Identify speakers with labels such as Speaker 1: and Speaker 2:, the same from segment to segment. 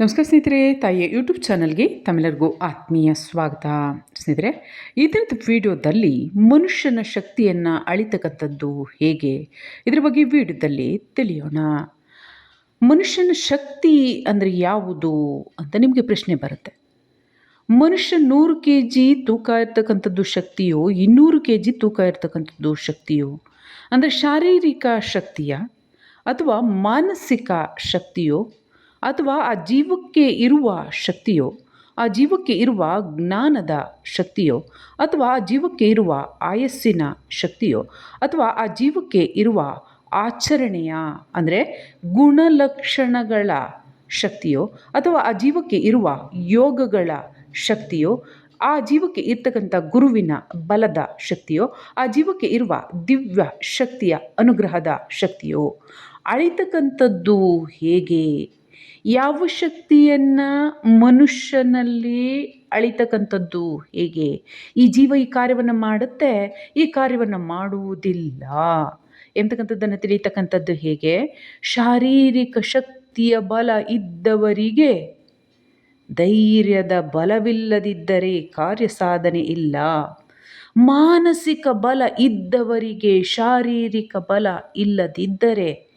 Speaker 1: ನಮಸ್ಕಾರ ಸ್ನೇಹಿತರೆ, ತಾಯಿಯ ಯೂಟ್ಯೂಬ್ ಚಾನಲ್ಗೆ ತಮ್ಮೆಲ್ಲರಿಗೂ ಆತ್ಮೀಯ ಸ್ವಾಗತ. ಸ್ನೇಹಿತರೆ ಇದರದ ವಿಡಿಯೋದಲ್ಲಿ ಮನುಷ್ಯನ ಶಕ್ತಿಯನ್ನು ಅಳಿತಕ್ಕಂಥದ್ದು ಹೇಗೆ? ಇದರ ಬಗ್ಗೆ ವಿಡಿಯೋದಲ್ಲಿ ತಿಳಿಯೋಣ. ಮನುಷ್ಯನ ಶಕ್ತಿ ಅಂದರೆ ಯಾವುದು ಅಂತ ನಿಮಗೆ ಪ್ರಶ್ನೆ ಬರುತ್ತೆ. ಮನುಷ್ಯ ನೂರು ಕೆ ಜಿ ತೂಕ ಇರ್ತಕ್ಕಂಥದ್ದು ಶಕ್ತಿಯೋ, ಇನ್ನೂರು ಕೆ ಜಿ ತೂಕ ಇರ್ತಕ್ಕಂಥದ್ದು ಶಕ್ತಿಯೋ, ಅಂದರೆ ಶಾರೀರಿಕ ಶಕ್ತಿಯ ಅಥವಾ ಮಾನಸಿಕ ಶಕ್ತಿಯೋ ಅಥವಾ ಆ ಜೀವಕ್ಕೆ ಇರುವ ಶಕ್ತಿಯೋ, ಆ ಜೀವಕ್ಕೆ ಇರುವ ಜ್ಞಾನದ ಶಕ್ತಿಯೋ, ಅಥವಾ ಆ ಜೀವಕ್ಕೆ ಇರುವ ಆಯಸ್ಸಿನ ಶಕ್ತಿಯೋ, ಅಥವಾ ಆ ಜೀವಕ್ಕೆ ಇರುವ ಆಚರಣೆಯ, ಅಂದರೆ ಗುಣಲಕ್ಷಣಗಳ ಶಕ್ತಿಯೋ, ಅಥವಾ ಆ ಜೀವಕ್ಕೆ ಇರುವ ಯೋಗಗಳ ಶಕ್ತಿಯೋ, ಆ ಜೀವಕ್ಕೆ ಇರ್ತಕ್ಕಂಥ ಗುರುವಿನ ಬಲದ ಶಕ್ತಿಯೋ, ಆ ಜೀವಕ್ಕೆ ಇರುವ ದಿವ್ಯ ಶಕ್ತಿಯ ಅನುಗ್ರಹದ ಶಕ್ತಿಯೋ, ಅಳಿತಕ್ಕಂಥದ್ದು ಹೇಗೆ? ಯಾವ ಶಕ್ತಿಯನ್ನು ಮನುಷ್ಯನಲ್ಲಿ ಅಳಿತಕ್ಕಂಥದ್ದು ಹೇಗೆ? ಈ ಜೀವ ಈ ಕಾರ್ಯವನ್ನು ಮಾಡುತ್ತೆ, ಈ ಕಾರ್ಯವನ್ನು ಮಾಡುವುದಿಲ್ಲ. ಎಂತಕ್ಕಂಥದ್ದನ್ನು ತಿಳಿತಕ್ಕಂಥದ್ದು ಹೇಗೆ? ಶಾರೀರಿಕ ಶಕ್ತಿಯ ಬಲ ಇದ್ದವರಿಗೆ ಧೈರ್ಯದ ಬಲವಿಲ್ಲದಿದ್ದರೆ ಕಾರ್ಯ ಸಾಧನೆ ಇಲ್ಲ. ಮಾನಸಿಕ ಬಲ ಇದ್ದವರಿಗೆ ಶಾರೀರಿಕ ಬಲ ಇಲ್ಲದಿದ್ದರೆ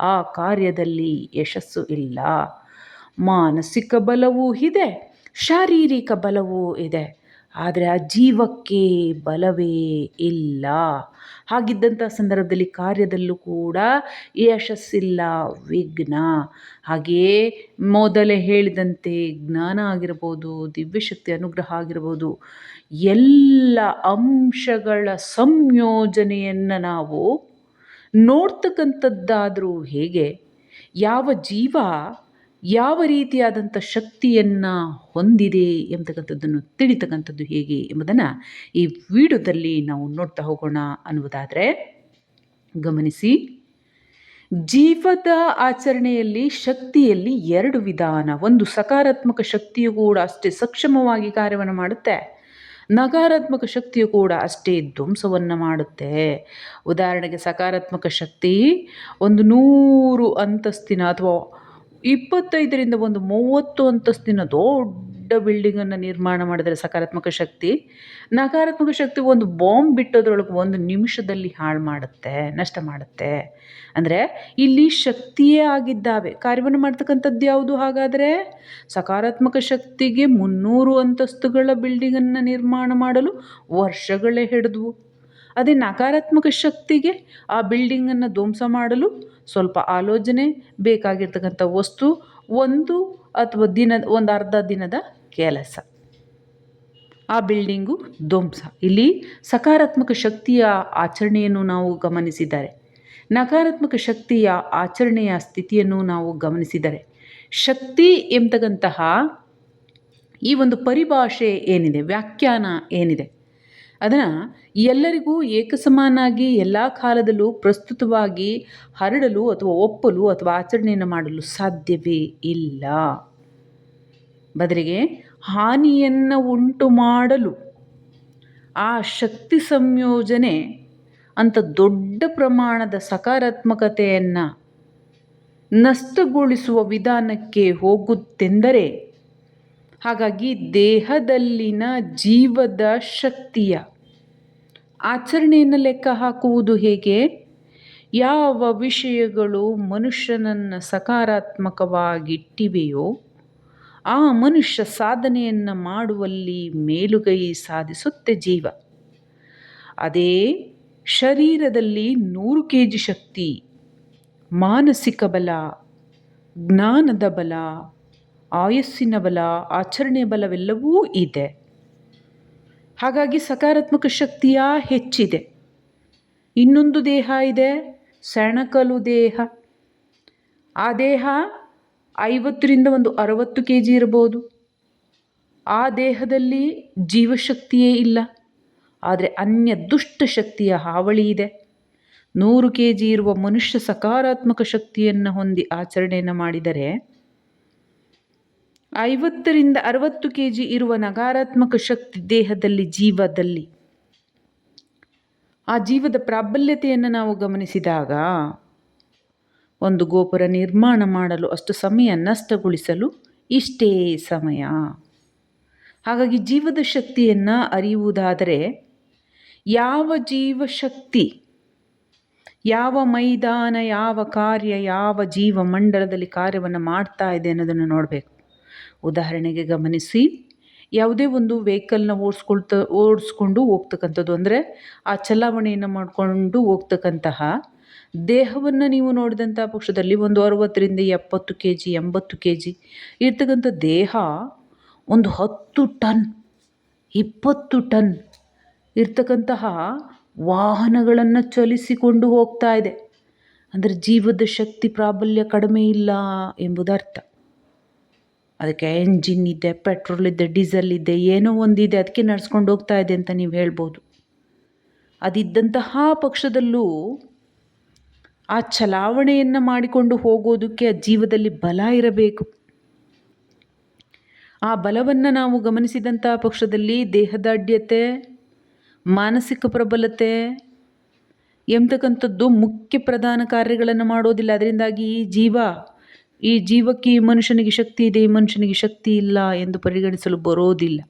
Speaker 1: ಆ ಕಾರ್ಯದಲ್ಲಿ ಯಶಸ್ಸು ಇಲ್ಲ. ಮಾನಸಿಕ ಬಲವೂ ಇದೆ, ಶಾರೀರಿಕ ಬಲವೂ ಇದೆ, ಆದರೆ ಆ ಜೀವಕ್ಕೆ ಬಲವೇ ಇಲ್ಲ. ಹಾಗಿದ್ದಂಥ ಸಂದರ್ಭದಲ್ಲಿ ಕಾರ್ಯದಲ್ಲೂ ಕೂಡ ಯಶಸ್ಸಿಲ್ಲ ವಿಘ್ನ. ಹಾಗೆಯೇ ಮೊದಲೇ ಹೇಳಿದಂತೆ ಜ್ಞಾನ ಆಗಿರ್ಬೋದು, ದಿವ್ಯಶಕ್ತಿ ಅನುಗ್ರಹ ಆಗಿರ್ಬೋದು, ಎಲ್ಲ ಅಂಶಗಳ ಸಂಯೋಜನೆಯನ್ನು ನಾವು ನೋಡ್ತಕ್ಕಂಥದ್ದಾದರೂ ಹೇಗೆ, ಯಾವ ಜೀವ ಯಾವ ರೀತಿಯಾದಂಥ ಶಕ್ತಿಯನ್ನು ಹೊಂದಿದೆ ಎಂಬತಕ್ಕಂಥದ್ದನ್ನು ತಿಳಿತಕ್ಕಂಥದ್ದು ಹೇಗೆ ಎಂಬುದನ್ನು ಈ ವಿಡಿಯೋದಲ್ಲಿ ನಾವು ನೋಡ್ತಾ ಹೋಗೋಣ ಅನ್ನುವುದಾದರೆ, ಗಮನಿಸಿ. ಜೀವದ ಆಚರಣೆಯಲ್ಲಿ ಶಕ್ತಿಯಲ್ಲಿ ಎರಡು ವಿಧಾನ. ಒಂದು ಸಕಾರಾತ್ಮಕ ಶಕ್ತಿಯು ಕೂಡ ಅಷ್ಟೇ ಸಕ್ಷಮವಾಗಿ ಕಾರ್ಯವನ್ನು ಮಾಡುತ್ತೆ. ನಕಾರಾತ್ಮಕ ಶಕ್ತಿಯು ಕೂಡ ಅಷ್ಟೇ ಧ್ವಂಸವನ್ನು ಮಾಡುತ್ತೆ. ಉದಾಹರಣೆಗೆ ಸಕಾರಾತ್ಮಕ ಶಕ್ತಿ ಒಂದು ನೂರು ಅಂತಸ್ತಿನ ಅಥವಾ ಇಪ್ಪತ್ತೈದರಿಂದ ಒಂದು ಮೂವತ್ತು ಅಂತಸ್ತಿನ ದೊಡ್ಡ ಬಿಲ್ಡಿಂಗನ್ನು ನಿರ್ಮಾಣ ಮಾಡಿದರೆ ಸಕಾರಾತ್ಮಕ ಶಕ್ತಿ. ನಕಾರಾತ್ಮಕ ಶಕ್ತಿ ಒಂದು ಬಾಂಬ್ ಬಿಟ್ಟೋದ್ರೊಳಗೆ ಒಂದು ನಿಮಿಷದಲ್ಲಿ ಹಾಳು ಮಾಡುತ್ತೆ, ನಷ್ಟ ಮಾಡುತ್ತೆ. ಅಂದರೆ ಇಲ್ಲಿ ಶಕ್ತಿಯೇ ಆಗಿದ್ದಾವೆ. ಕಾರ್ಯವನ್ನು ಮಾಡ್ತಕ್ಕಂಥದ್ದು ಯಾವುದು? ಹಾಗಾದರೆ ಸಕಾರಾತ್ಮಕ ಶಕ್ತಿಗೆ ಮುನ್ನೂರು ಅಂತಸ್ತುಗಳ ಬಿಲ್ಡಿಂಗನ್ನು ನಿರ್ಮಾಣ ಮಾಡಲು ವರ್ಷಗಳೇ ಹಿಡಿದ್ವು. ಅದೇ ನಕಾರಾತ್ಮಕ ಶಕ್ತಿಗೆ ಆ ಬಿಲ್ಡಿಂಗನ್ನು ಧ್ವಂಸ ಮಾಡಲು ಸ್ವಲ್ಪ ಆಲೋಚನೆ ಬೇಕಾಗಿರ್ತಕ್ಕಂಥ ವಸ್ತು, ಒಂದು ಅಥವಾ ದಿನ, ಒಂದು ಅರ್ಧ ದಿನದ ಕೆಲಸ. ಆ ಬಿಲ್ಡಿಂಗು ಧ್ವಂಸ. ಇಲ್ಲಿ ಸಕಾರಾತ್ಮಕ ಶಕ್ತಿಯ ಆಚರಣೆಯನ್ನು ನಾವು ಗಮನಿಸಿದ್ದಾರೆ ನಕಾರಾತ್ಮಕ ಶಕ್ತಿಯ ಆಚರಣೆಯ ಸ್ಥಿತಿಯನ್ನು ನಾವು ಗಮನಿಸಿದರೆ, ಶಕ್ತಿ ಎಂಬತಕ್ಕಂತಹ ಈ ಒಂದು ಪರಿಭಾಷೆ ಏನಿದೆ, ವ್ಯಾಖ್ಯಾನ ಏನಿದೆ, ಅದನ್ನು ಎಲ್ಲರಿಗೂ ಏಕಸಮಾನಾಗಿ ಎಲ್ಲ ಕಾಲದಲ್ಲೂ ಪ್ರಸ್ತುತವಾಗಿ ಹರಡಲು ಅಥವಾ ಒಪ್ಪಲು ಅಥವಾ ಆಚರಣೆಯನ್ನು ಮಾಡಲು ಸಾಧ್ಯವೇ ಇಲ್ಲ. ಬದಲಿಗೆ ಹಾನಿಯನ್ನು ಉಂಟು ಮಾಡಲು ಆ ಶಕ್ತಿ ಸಂಯೋಜನೆ ಅಂತ ದೊಡ್ಡ ಪ್ರಮಾಣದ ಸಕಾರಾತ್ಮಕತೆಯನ್ನು ನಷ್ಟಗೊಳಿಸುವ ವಿಧಾನಕ್ಕೆ ಹೋಗುತ್ತೆಂದರೆ ಹಾಗಾಗಿ ದೇಹದಲ್ಲಿನ ಜೀವದ ಶಕ್ತಿಯ ಆಚರಣೆಯನ್ನು ಲೆಕ್ಕ ಹಾಕುವುದು ಹೇಗೆ? ಯಾವ ವಿಷಯಗಳು ಮನುಷ್ಯನನ್ನು ಸಕಾರಾತ್ಮಕವಾಗಿಟ್ಟಿವೆಯೋ, ಆ ಮನುಷ್ಯ ಸಾಧನೆಯನ್ನು ಮಾಡುವಲ್ಲಿ ಮೇಲುಗೈ ಸಾಧಿಸುತ್ತೆ ಜೀವ. ಅದೇ ಶರೀರದಲ್ಲಿ ನೂರು ಕೆ ಜಿ ಶಕ್ತಿ, ಮಾನಸಿಕ ಬಲ, ಜ್ಞಾನದ ಬಲ, ಆಯಸ್ಸಿನ ಬಲ ಆಚರಣೆ ಬಲವೆಲ್ಲವೂ ಇದೆ. ಹಾಗಾಗಿ ಸಕಾರಾತ್ಮಕ ಶಕ್ತಿಯ ಹೆಚ್ಚಿದೆ. ಇನ್ನೊಂದು ದೇಹ ಇದೆ, ಸೆಣಕಲು ದೇಹ. ಆ ದೇಹ ಐವತ್ತರಿಂದ ಒಂದು ಅರವತ್ತು ಕೆ ಜಿ ಇರ್ಬೋದು ಆ ದೇಹದಲ್ಲಿ ಜೀವಶಕ್ತಿಯೇ ಇಲ್ಲ. ಆದರೆ ಅನ್ಯ ದುಷ್ಟ ಶಕ್ತಿಯ ಹಾವಳಿ ಇದೆ. ನೂರು ಕೆ ಜಿ ಇರುವ ಮನುಷ್ಯ ಸಕಾರಾತ್ಮಕ ಶಕ್ತಿಯನ್ನು ಹೊಂದಿ ಆಚರಣೆಯನ್ನು ಮಾಡಿದರೆ ಐವತ್ತರಿಂದ ಅರವತ್ತು ಕೆ ಜಿ ಇರುವ ನಕಾರಾತ್ಮಕ ಶಕ್ತಿ ದೇಹದಲ್ಲಿ, ಜೀವದಲ್ಲಿ. ಆ ಜೀವದ ಪ್ರಾಬಲ್ಯತೆಯನ್ನು ನಾವು ಗಮನಿಸಿದಾಗ ಒಂದು ಗೋಪುರ ನಿರ್ಮಾಣ ಮಾಡಲು ಅಷ್ಟು ಸಮಯ ನಷ್ಟಗೊಳಿಸಲು ಇಷ್ಟೇ ಸಮಯ. ಹಾಗಾಗಿ ಜೀವದ ಶಕ್ತಿಯನ್ನು ಅರಿಯುವುದಾದರೆ ಯಾವ ಜೀವಶಕ್ತಿ, ಯಾವ ಮೈದಾನ, ಯಾವ ಕಾರ್ಯ, ಯಾವ ಜೀವ ಮಂಡಲದಲ್ಲಿ ಕಾರ್ಯವನ್ನು ಮಾಡ್ತಾ ಇದೆ ಅನ್ನೋದನ್ನು ನೋಡಬೇಕು. ಉದಾಹರಣೆಗೆ ಗಮನಿಸಿ, ಯಾವುದೇ ಒಂದು ವೆಹಿಕಲ್ನ ಓಡಿಸ್ಕೊಳ್ತ, ಓಡಿಸ್ಕೊಂಡು ಹೋಗ್ತಕ್ಕಂಥದ್ದು ಅಂದರೆ ಆ ಚಲಾವಣೆಯನ್ನು ಮಾಡಿಕೊಂಡು ಹೋಗ್ತಕ್ಕಂತಹ ದೇಹವನ್ನು ನೀವು ನೋಡಿದಂಥ ಪಕ್ಷದಲ್ಲಿ ಒಂದು ಅರವತ್ತರಿಂದ ಎಪ್ಪತ್ತು ಕೆ ಜಿ ಎಂಬತ್ತು ಕೆ ಜಿ ಇರ್ತಕ್ಕಂಥ ದೇಹ ಒಂದು ಹತ್ತು ಟನ್, ಇಪ್ಪತ್ತು ಟನ್ ಇರ್ತಕ್ಕಂತಹ ವಾಹನಗಳನ್ನು ಚಲಿಸಿಕೊಂಡು ಹೋಗ್ತಾ ಇದೆ. ಅಂದರೆ ಜೀವದ ಶಕ್ತಿ ಪ್ರಾಬಲ್ಯ ಕಡಿಮೆ ಇಲ್ಲ ಎಂಬುದರ್ಥ. ಅದಕ್ಕೆ ಎಂಜಿನ್ ಇದೆ ಪೆಟ್ರೋಲ್ ಇದೆ ಡೀಸೆಲ್ ಇದೆ, ಏನೋ ಒಂದಿದೆ, ಅದಕ್ಕೆ ನಡ್ಸ್ಕೊಂಡು ಹೋಗ್ತಾ ಇದೆ ಅಂತ ನೀವು ಹೇಳ್ಬೋದು. ಅದಿದ್ದಂತಹ ಪಕ್ಷದಲ್ಲೂ ಆ ಚಲಾವಣೆಯನ್ನು ಮಾಡಿಕೊಂಡು ಹೋಗೋದಕ್ಕೆ ಆ ಜೀವದಲ್ಲಿ ಬಲ ಇರಬೇಕು. ಆ ಬಲವನ್ನು ನಾವು ಗಮನಿಸಿದಂಥ ಪಕ್ಷದಲ್ಲಿ ದೇಹದಾಢ್ಯತೆ ಮಾನಸಿಕ ಪ್ರಬಲತೆ ಎಂಬತಕ್ಕಂಥದ್ದು ಮುಖ್ಯ ಪ್ರಧಾನ ಕಾರ್ಯಗಳನ್ನು ಮಾಡೋದಿಲ್ಲ. ಅದರಿಂದಾಗಿ ಈ ಜೀವ ಈ ಜೀವಕ್ಕೆ ಮನುಷ್ಯನಿಗೆ ಶಕ್ತಿ ಇದೆ ಮನುಷ್ಯನಿಗೆ ಶಕ್ತಿ ಇಲ್ಲ ಎಂದು ಪರಿಗಣಿಸಲು ಬರೋದಿಲ್ಲ.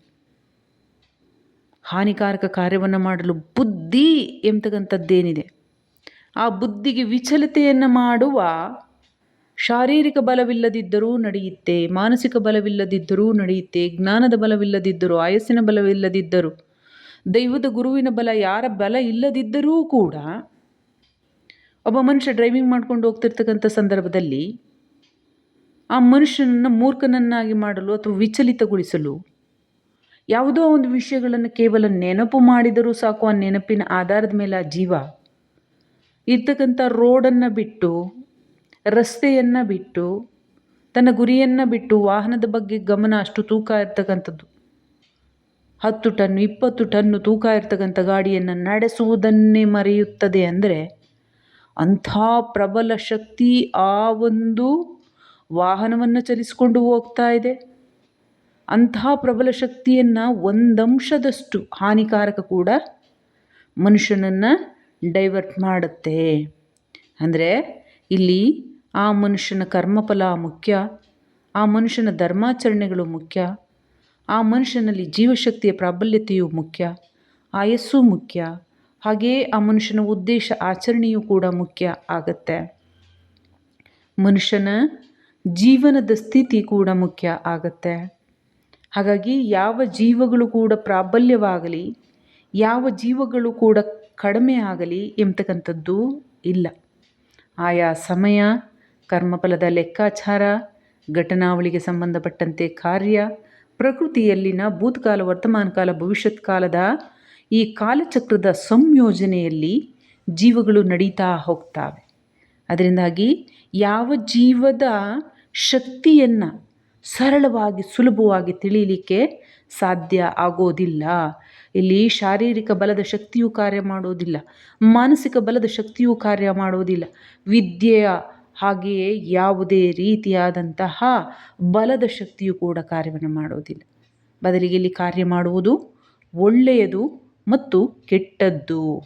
Speaker 1: ಹಾನಿಕಾರಕ ಕಾರ್ಯವನ್ನು ಮಾಡಲು ಬುದ್ಧಿ ಎಂಬತಕ್ಕಂಥದ್ದೇನಿದೆ ಆ ಬುದ್ಧಿಗೆ ವಿಚಲತೆಯನ್ನು ಮಾಡುವ ಶಾರೀರಿಕ ಬಲವಿಲ್ಲದಿದ್ದರೂ ನಡೆಯುತ್ತೆ, ಮಾನಸಿಕ ಬಲವಿಲ್ಲದಿದ್ದರೂ ನಡೆಯುತ್ತೆ, ಜ್ಞಾನದ ಬಲವಿಲ್ಲದಿದ್ದರೂ, ಆಯಸ್ಸಿನ ಬಲವಿಲ್ಲದಿದ್ದರೂ, ದೈವದ ಗುರುವಿನ ಬಲ, ಯಾರ ಬಲ ಇಲ್ಲದಿದ್ದರೂ ಕೂಡ ಒಬ್ಬ ಮನುಷ್ಯ ಡ್ರೈವಿಂಗ್ ಮಾಡ್ಕೊಂಡು ಹೋಗ್ತಿರ್ತಕ್ಕಂಥ ಸಂದರ್ಭದಲ್ಲಿ ಆ ಮನುಷ್ಯನನ್ನು ಮೂರ್ಖನನ್ನಾಗಿ ಮಾಡಲು ಅಥವಾ ವಿಚಲಿತಗೊಳಿಸಲು ಯಾವುದೋ ಒಂದು ವಿಷಯಗಳನ್ನು ಕೇವಲ ನೆನಪು ಮಾಡಿದರೂ ಸಾಕು, ಆ ನೆನಪಿನ ಆಧಾರದ ಮೇಲೆ ಆ ಜೀವ ಇರ್ತಕ್ಕಂಥ ರೋಡನ್ನು ಬಿಟ್ಟು, ರಸ್ತೆಯನ್ನು ಬಿಟ್ಟು, ತನ್ನ ಗುರಿಯನ್ನು ಬಿಟ್ಟು ವಾಹನದ ಬಗ್ಗೆ ಗಮನ ಅಷ್ಟು ತೂಕ ಇರ್ತಕ್ಕಂಥದ್ದು. ಹತ್ತು ಟನ್, ಇಪ್ಪತ್ತು ಟನ್ನು ತೂಕ ಇರ್ತಕ್ಕಂಥ ಗಾಡಿಯನ್ನು ನಡೆಸುವುದನ್ನೇ ಮರೆಯುತ್ತದೆ ಅಂದರೆ ಅಂಥ ಪ್ರಬಲ ಶಕ್ತಿ ಆ ಒಂದು ವಾಹನವನ್ನು ಚಲಿಸಿಕೊಂಡು ಹೋಗ್ತಾ ಇದೆ. ಅಂತಹ ಪ್ರಬಲ ಶಕ್ತಿಯನ್ನು ಒಂದಂಶದಷ್ಟು ಹಾನಿಕಾರಕ ಕೂಡ ಮನುಷ್ಯನನ್ನು ಡೈವರ್ಟ್ ಮಾಡುತ್ತೆ. ಅಂದರೆ ಇಲ್ಲಿ ಆ ಮನುಷ್ಯನ ಕರ್ಮಫಲ ಮುಖ್ಯ, ಆ ಮನುಷ್ಯನ ಧರ್ಮಾಚರಣೆಗಳು ಮುಖ್ಯ, ಆ ಮನುಷ್ಯನಲ್ಲಿ ಜೀವಶಕ್ತಿಯ ಪ್ರಾಬಲ್ಯತೆಯು ಮುಖ್ಯ, ಆಯಸ್ಸು ಮುಖ್ಯ ಹಾಗೆಯೇ ಆ ಮನುಷ್ಯನ ಉದ್ದೇಶ ಆಚರಣೆಯೂ ಕೂಡ ಮುಖ್ಯ ಆಗತ್ತೆ. ಮನುಷ್ಯನ ಜೀವನದ ಸ್ಥಿತಿ ಕೂಡ ಮುಖ್ಯ ಆಗತ್ತೆ. ಹಾಗಾಗಿ ಯಾವ ಜೀವಗಳು ಕೂಡ ಪ್ರಾಬಲ್ಯವಾಗಲಿ, ಯಾವ ಜೀವಗಳು ಕೂಡ ಕಡಿಮೆ ಆಗಲಿ ಎಂಬತಕ್ಕಂಥದ್ದು ಇಲ್ಲ. ಆಯಾ ಸಮಯ, ಕರ್ಮಫಲದ ಲೆಕ್ಕಾಚಾರ, ಘಟನಾವಳಿಗೆ ಸಂಬಂಧಪಟ್ಟಂತೆ ಕಾರ್ಯ, ಪ್ರಕೃತಿಯಲ್ಲಿನ ಭೂತಕಾಲ, ವರ್ತಮಾನ ಕಾಲ, ಭವಿಷ್ಯತ್ ಕಾಲದ ಈ ಕಾಲಚಕ್ರದ ಸಂಯೋಜನೆಯಲ್ಲಿ ಜೀವಗಳು ನಡೀತಾ ಹೋಗ್ತವೆ. ಅದರಿಂದಾಗಿ ಯಾವ ಜೀವದ ಶಕ್ತಿಯನ್ನು ಸರಳವಾಗಿ, ಸುಲಭವಾಗಿ ತಿಳಿಯಲಿಕ್ಕೆ ಸಾಧ್ಯ ಆಗೋದಿಲ್ಲ. ಇಲ್ಲಿ ಶಾರೀರಿಕ ಬಲದ ಶಕ್ತಿಯು ಕಾರ್ಯ ಮಾಡೋದಿಲ್ಲ. ಮಾನಸಿಕ ಬಲದ ಶಕ್ತಿಯು ಕಾರ್ಯ ಮಾಡೋದಿಲ್ಲ. ವಿದ್ಯೆಯ ಹಾಗೆಯೇ ಯಾವುದೇ ರೀತಿಯಾದಂತಹ ಬಲದ ಶಕ್ತಿಯು ಕೂಡ ಕಾರ್ಯವನ್ನು ಮಾಡೋದಿಲ್ಲ. ಬದಲಿಗೆ ಇಲ್ಲಿ ಕಾರ್ಯ ಮಾಡುವುದು ಒಳ್ಳೆಯದು ಮತ್ತು ಕೆಟ್ಟದ್ದು.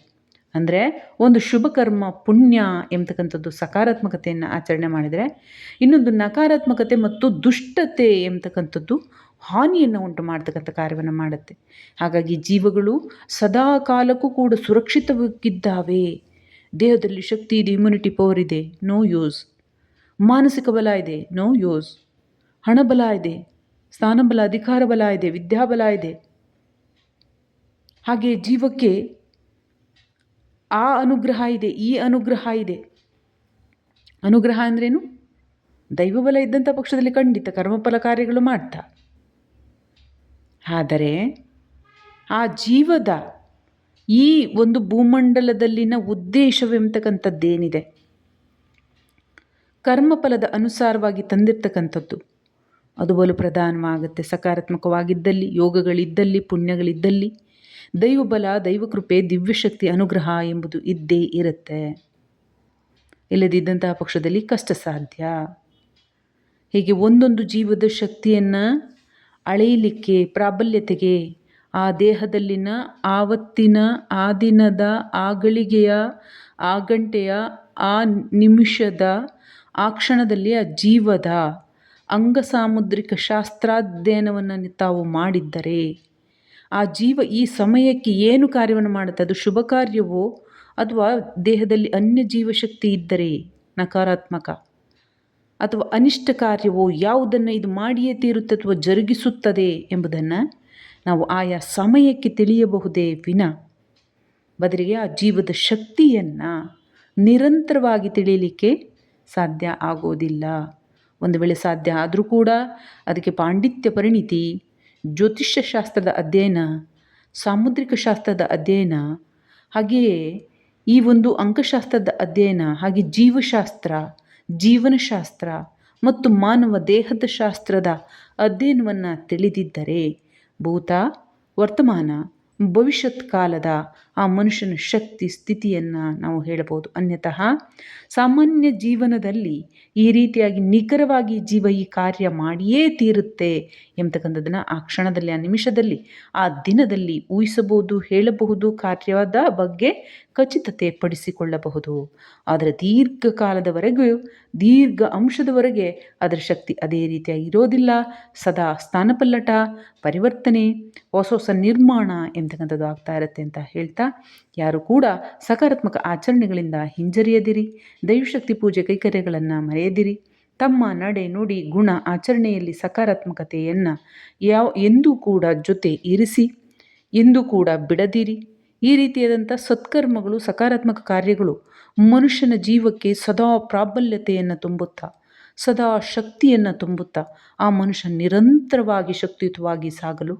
Speaker 1: ಅಂದರೆ ಒಂದು ಶುಭಕರ್ಮ ಪುಣ್ಯ ಎಂಬತಕ್ಕಂಥದ್ದು ಸಕಾರಾತ್ಮಕತೆಯನ್ನು ಆಚರಣೆ ಮಾಡಿದರೆ, ಇನ್ನೊಂದು ನಕಾರಾತ್ಮಕತೆ ಮತ್ತು ದುಷ್ಟತೆ ಎಂಬತಕ್ಕಂಥದ್ದು ಹಾನಿಯನ್ನು ಉಂಟು ಮಾಡ್ತಕ್ಕಂಥ ಕಾರ್ಯವನ್ನು ಮಾಡುತ್ತೆ. ಹಾಗಾಗಿ ಜೀವಗಳು ಸದಾ ಕಾಲಕ್ಕೂ ಕೂಡ ಸುರಕ್ಷಿತವಾಗಿದ್ದಾವೆ. ದೇಹದಲ್ಲಿ ಶಕ್ತಿ ಇದೆ ಇಮ್ಯುನಿಟಿ ಪವರ್ ಇದೆ ನೋ ಯೂಸ್ ಮಾನಸಿಕ ಬಲ ಇದೆ ನೋ ಯೂಸ್ ಹಣಬಲ ಇದೆ ಸ್ಥಾನಬಲ ಅಧಿಕಾರ ಬಲ ಇದೆ ವಿದ್ಯಾಬಲ ಇದೆ. ಹಾಗೆ ಜೀವಕ್ಕೆ ಆ ಅನುಗ್ರಹ ಇದೆ, ಈ ಅನುಗ್ರಹ ಇದೆ. ಅನುಗ್ರಹ ಅಂದ್ರೇನು? ದೈವಬಲ ಇದ್ದಂಥ ಪಕ್ಷದಲ್ಲಿ ಖಂಡಿತ ಕರ್ಮಫಲ ಕಾರ್ಯಗಳು ಮಾಡ್ತಾ. ಆದರೆ ಆ ಜೀವದ ಈ ಒಂದು ಭೂಮಂಡಲದಲ್ಲಿನ ಉದ್ದೇಶವೆಂಬತಕ್ಕಂಥದ್ದೇನಿದೆ? ಕರ್ಮಫಲದ ಅನುಸಾರವಾಗಿ ತಂದಿರ್ತಕ್ಕಂಥದ್ದು. ಅದು ಬಲು ಪ್ರಧಾನವಾಗುತ್ತೆ. ಸಕಾರಾತ್ಮಕವಾಗಿದ್ದಲ್ಲಿ, ಯೋಗಗಳಿದ್ದಲ್ಲಿ, ಪುಣ್ಯಗಳಿದ್ದಲ್ಲಿ. ದೈವಬಲ, ದೈವಕೃಪೆ, ದಿವ್ಯಶಕ್ತಿ, ಅನುಗ್ರಹ ಎಂಬುದು ಇದ್ದೇ ಇರುತ್ತೆ. ಇಲ್ಲದಿದ್ದಂತಹ ಪಕ್ಷದಲ್ಲಿ ಕಷ್ಟ ಸಾಧ್ಯ ಹೀಗೆ ಒಂದೊಂದು ಜೀವದ ಶಕ್ತಿಯನ್ನು ಅಳೆಯಲಿಕ್ಕೆ, ಪ್ರಾಬಲ್ಯತೆಗೆ, ಆ ದೇಹದಲ್ಲಿನ ಆವತ್ತಿನ, ಆ ದಿನದ, ಆ ಗಳಿಗೆಯ, ಆ ಗಂಟೆಯ, ಆ ನಿಮಿಷದ, ಆ ಕ್ಷಣದಲ್ಲಿ ಆ ಜೀವದ ಅಂಗಸಾಮುದ್ರಿಕ ಶಾಸ್ತ್ರಾಧ್ಯಯನವನ್ನು ತಾವು ಮಾಡಿದ್ದರೆ ಆ ಜೀವ ಈ ಸಮಯಕ್ಕೆ ಏನು ಕಾರ್ಯವನ್ನು ಮಾಡುತ್ತೆ? ಅದು ಶುಭ ಕಾರ್ಯವೋ ಅಥವಾ ದೇಹದಲ್ಲಿ ಅನ್ಯ ಜೀವಶಕ್ತಿ ಇದ್ದರೆ ನಕಾರಾತ್ಮಕ? ಅಥವಾ ಅನಿಷ್ಟ ಕಾರ್ಯವೋ ಯಾವುದನ್ನು ಇದು ಮಾಡಿಯೇ ತೀರುತ್ತೆ ಅಥವಾ ಜರುಗಿಸುತ್ತದೆ ಎಂಬುದನ್ನು ನಾವು ಆಯಾ ಸಮಯಕ್ಕೆ ತಿಳಿಯಬಹುದೇ ವಿನ? ಬದಲಿಗೆ ಆ ಜೀವದ ಶಕ್ತಿಯನ್ನು ನಿರಂತರವಾಗಿ ತಿಳಿಯಲಿಕ್ಕೆ ಸಾಧ್ಯ ಆಗೋದಿಲ್ಲ. ಒಂದು ವೇಳೆ ಸಾಧ್ಯ ಆದರೂ ಕೂಡ ಅದಕ್ಕೆ ಪಾಂಡಿತ್ಯ ಪರಿಣಿತಿ ಜ್ಯೋತಿಷ್ಯ ಶಾಸ್ತ್ರದ ಅಧ್ಯಯನ, ಸಾಮುದ್ರಿಕ ಶಾಸ್ತ್ರದ ಅಧ್ಯಯನ, ಹಾಗೆಯೇ ಈ ಒಂದು ಅಂಕಶಾಸ್ತ್ರದ ಅಧ್ಯಯನ, ಹಾಗೆ ಜೀವಶಾಸ್ತ್ರ, ಜೀವನಶಾಸ್ತ್ರ ಮತ್ತು ಮಾನವ ದೇಹದ ಶಾಸ್ತ್ರದ ಅಧ್ಯಯನವನ್ನು ತಿಳಿದಿದ್ದರೆ ಭೂತ, ವರ್ತಮಾನ, ಭವಿಷ್ಯತ್ ಕಾಲದ ಆ ಮನುಷ್ಯನ ಶಕ್ತಿ, ಸ್ಥಿತಿಯನ್ನು ನಾವು ಹೇಳಬಹುದು. ಅನ್ಯತಃ ಸಾಮಾನ್ಯ ಜೀವನದಲ್ಲಿ ಈ ರೀತಿಯಾಗಿ ನಿಖರವಾಗಿ ಜೀವ ಈ ಕಾರ್ಯ ಮಾಡಿಯೇ ತೀರುತ್ತೆ ಎಂಬತಕ್ಕಂಥದ್ದನ್ನು ಆ ಕ್ಷಣದಲ್ಲಿ, ಆ ನಿಮಿಷದಲ್ಲಿ, ಆ ದಿನದಲ್ಲಿ ಊಹಿಸಬಹುದು, ಹೇಳಬಹುದು, ಕಾರ್ಯದ ಬಗ್ಗೆ ಖಚಿತತೆ ಪಡಿಸಿಕೊಳ್ಳಬಹುದು ಆದರೆ ದೀರ್ಘಕಾಲದವರೆಗೂ, ದೀರ್ಘ ಅಂಶದವರೆಗೆ ಅದರ ಶಕ್ತಿ ಅದೇ ರೀತಿಯಾಗಿ ಇರೋದಿಲ್ಲ. ಸದಾ ಸ್ಥಾನಪಲ್ಲಟ, ಪರಿವರ್ತನೆ, ಹೊಸ ಹೊಸ ನಿರ್ಮಾಣ ಎಂತಕ್ಕಂಥದ್ದು ಆಗ್ತಾ ಇರುತ್ತೆ ಅಂತ ಹೇಳ್ತಾ ಯಾರು ಕೂಡ ಸಕಾರಾತ್ಮಕ ಆಚರಣೆಗಳಿಂದ ಹಿಂಜರಿಯದಿರಿ. ದೈವಶಕ್ತಿ ಪೂಜೆ ಕೈಕರ್ಯಗಳನ್ನು ಮರೆಯದಿರಿ. ತಮ್ಮ ನಡೆ ನುಡಿ ಗುಣ ಆಚರಣೆಯಲ್ಲಿ ಸಕಾರಾತ್ಮಕತೆಯನ್ನು ಯಾವ ಎಂದೂ ಕೂಡ ಜೊತೆ ಇರಿಸಿ, ಎಂದೂ ಕೂಡ ಬಿಡದಿರಿ. ಈ ರೀತಿಯಾದಂಥ ಸತ್ಕರ್ಮಗಳು, ಸಕಾರಾತ್ಮಕ ಕಾರ್ಯಗಳು ಮನುಷ್ಯನ ಜೀವಕ್ಕೆ ಸದಾ ಪ್ರಾಬಲ್ಯತೆಯನ್ನು ತುಂಬುತ್ತಾ, ಸದಾ ಶಕ್ತಿಯನ್ನು ತುಂಬುತ್ತಾ ಆ ಮನುಷ್ಯ ನಿರಂತರವಾಗಿ ಶಕ್ತಿಯುತವಾಗಿ ಸಾಗಲು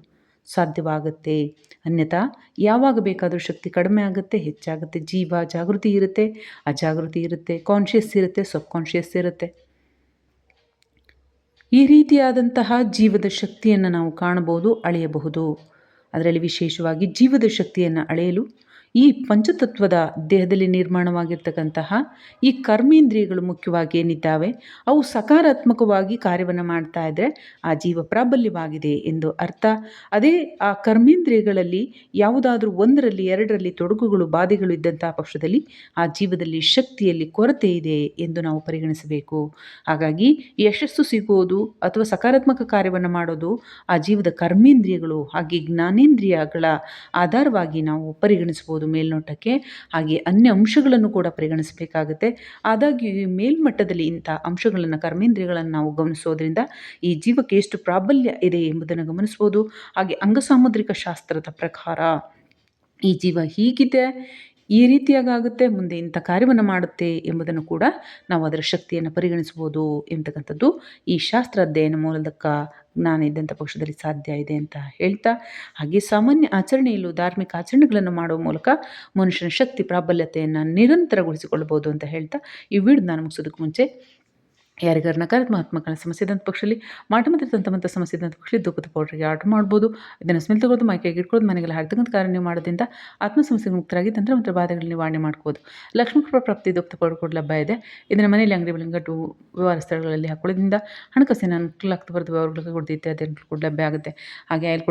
Speaker 1: ಸಾಧ್ಯವಾಗುತ್ತೆ. ಅನ್ಯಥಾ, ಯಾವಾಗ ಬೇಕಾದರೂ ಶಕ್ತಿ ಕಡಿಮೆ ಆಗುತ್ತೆ, ಹೆಚ್ಚಾಗುತ್ತೆ, ಜೀವ, ಜಾಗೃತಿ ಇರುತ್ತೆ, ಅಜಾಗೃತಿ ಇರುತ್ತೆ ಕಾನ್ಷಿಯಸ್ ಇರುತ್ತೆ ಸಬ್ ಕಾನ್ಷಿಯಸ್ ಇರುತ್ತೆ. ಈ ರೀತಿಯಾದಂತಹ ಜೀವದ ಶಕ್ತಿಯನ್ನು ನಾವು ಕಾಣಬಹುದು, ಅಳೆಯಬಹುದು. ಅದರಲ್ಲಿ ವಿಶೇಷವಾಗಿ ಜೀವದ ಶಕ್ತಿಯನ್ನು ಅಳೆಯಲು ಈ ಪಂಚತತ್ವದ ದೇಹದಲ್ಲಿ ನಿರ್ಮಾಣವಾಗಿರ್ತಕ್ಕಂತಹ ಈ ಕರ್ಮೇಂದ್ರಿಯಗಳು ಮುಖ್ಯವಾಗಿ ಏನಿದ್ದಾವೆ? ಅವು ಸಕಾರಾತ್ಮಕವಾಗಿ ಕಾರ್ಯವನ್ನು ಮಾಡ್ತಾ ಇದ್ದರೆ ಆ ಜೀವ ಪ್ರಾಬಲ್ಯವಾಗಿದೆ ಎಂದು ಅರ್ಥ. ಅದೇ ಆ ಕರ್ಮೇಂದ್ರಿಯಗಳಲ್ಲಿ ಯಾವುದಾದ್ರೂ ಒಂದರಲ್ಲಿ, ಎರಡರಲ್ಲಿ ತೊಡಕುಗಳು, ಬಾಧೆಗಳು ಇದ್ದಂತಹ ಪಕ್ಷದಲ್ಲಿ ಆ ಜೀವದಲ್ಲಿ ಶಕ್ತಿಯಲ್ಲಿ ಕೊರತೆ ಇದೆ ಎಂದು ನಾವು ಪರಿಗಣಿಸಬೇಕು. ಹಾಗಾಗಿ ಯಶಸ್ಸು ಸಿಗುವುದು ಅಥವಾ ಸಕಾರಾತ್ಮಕ ಕಾರ್ಯವನ್ನು ಮಾಡೋದು ಆ ಜೀವದ ಕರ್ಮೇಂದ್ರಿಯಗಳು ಹಾಗೆ ಜ್ಞಾನೇಂದ್ರಿಯಗಳ ಆಧಾರವಾಗಿ ನಾವು ಪರಿಗಣಿಸ್ಬೋದು ಮೇಲ್ನೋಟಕ್ಕೆ ಹಾಗೆ ಅನ್ಯ ಅಂಶಗಳನ್ನು ಕೂಡ ಪರಿಗಣಿಸಬೇಕಾಗುತ್ತೆ. ಆದಾಗ್ಯೂ ಈ ಮೇಲ್ಮಟ್ಟದಲ್ಲಿ ಇಂಥ ಅಂಶಗಳನ್ನು, ಕರ್ಮೇಂದ್ರಿಯಗಳನ್ನು ನಾವು ಗಮನಿಸೋದ್ರಿಂದ ಈ ಜೀವಕ್ಕೆ ಎಷ್ಟು ಪ್ರಾಬಲ್ಯ ಇದೆ ಎಂಬುದನ್ನು ಗಮನಿಸ್ಬೋದು. ಹಾಗೆ ಅಂಗಸಾಮುದ್ರಿಕ ಶಾಸ್ತ್ರದ ಪ್ರಕಾರ ಈ ಜೀವ ಹೀಗಿದೆ. ಈ ರೀತಿಯಾಗುತ್ತೆ ಮುಂದೆ ಇಂಥ ಕಾರ್ಯವನ್ನು ಮಾಡುತ್ತೆ ಎಂಬುದನ್ನು ಕೂಡ ನಾವು ಅದರ ಶಕ್ತಿಯನ್ನು ಪರಿಗಣಿಸ್ಬೋದು ಎಂತಕ್ಕಂಥದ್ದು ಈ ಶಾಸ್ತ್ರ ಅಧ್ಯಯನ ಮೂಲಕ ಜ್ಞಾನ ಇದ್ದಂಥ ಪಕ್ಷದಲ್ಲಿ ಸಾಧ್ಯ ಇದೆ ಅಂತ ಹೇಳ್ತಾ, ಹಾಗೆ ಸಾಮಾನ್ಯ ಆಚರಣೆಯಲ್ಲೂ ಧಾರ್ಮಿಕ ಆಚರಣೆಗಳನ್ನು ಮಾಡುವ ಮೂಲಕ ಮನುಷ್ಯನ ಶಕ್ತಿ ಪ್ರಾಬಲ್ಯತೆಯನ್ನು ನಿರಂತರಗೊಳಿಸಿಕೊಳ್ಳಬಹುದು ಅಂತ ಹೇಳ್ತಾ, ಈ ವಿಡಿಯೋ ನಾನು ಮುಗಿಸೋದಕ್ಕೆ ಮುಂಚೆ ಯಾರಿಗಾರು ನಕಾರಾತ್ಮಕ ಸಮಸ್ಯೆ ಇದ್ದಂಥ ಪಕ್ಷದಲ್ಲಿ ಮಾಟ ಮಾತ್ರ ತಂತಮಂತ ಸಮಸ್ಯೆ ಇದ್ದಂಥ ಪಕ್ಷದಲ್ಲಿ ದುಃಖದ ಪೌಡ್ರಿಗೆ ಆರ್ಡರ್ ಮಾಡ್ಬೋದು. ಇದನ್ನು ಸ್ಮೆಲ್ ತಗೊಳ್ಳೋದು ಮೈಕೈಗೆ ಇಟ್ಕೊಳ್ಳೋದು ಮನೆಗೆಲ್ಲ ಹರಿತಕ್ಕಂಥ ಕಾರ್ಯ ನೀವು ಮಾಡೋದ್ರಿಂದ ಆತ್ಮ ಸಮಸ್ಯೆಗೆ ಮುಕ್ತರಾಗಿ ತಂತ್ರ ಮಂತ್ರ ಬಾಧೆಗಳನ್ನ ನಿವಾರಣೆ ಮಾಡ್ಬೋದು. ಲಕ್ಷ್ಮೀ ಕೃಪಾ ಪ್ರಾಪ್ತಿ ದುಃಖದ ಪೌಡರ್ ಕೂಡ ಲಭ್ಯ ಇದೆ. ಇದನ್ನು ಮನೆಯಲ್ಲಿ ಅಂಗಡಿ ಬಳಿಂಗಟ್ಟು ವ್ಯವಹಾರ ಸ್ಥಳಗಳಲ್ಲಿ ಹಾಕೊಳ್ಳೋದ್ರಿಂದ ಹಣಕಾಸಿನ ಅನುಕೂಲ ಆಗ್ತಾ ಬರೋದು ವ್ಯವಹಾರಗಳಿಗೆ ಕೊಡ್ತೈತೆ ಇತ್ಯಾದಿ ಕೂಡ ಲಭ್ಯ ಆಗುತ್ತೆ. ಹಾಗೆ ಆಯಿಲ್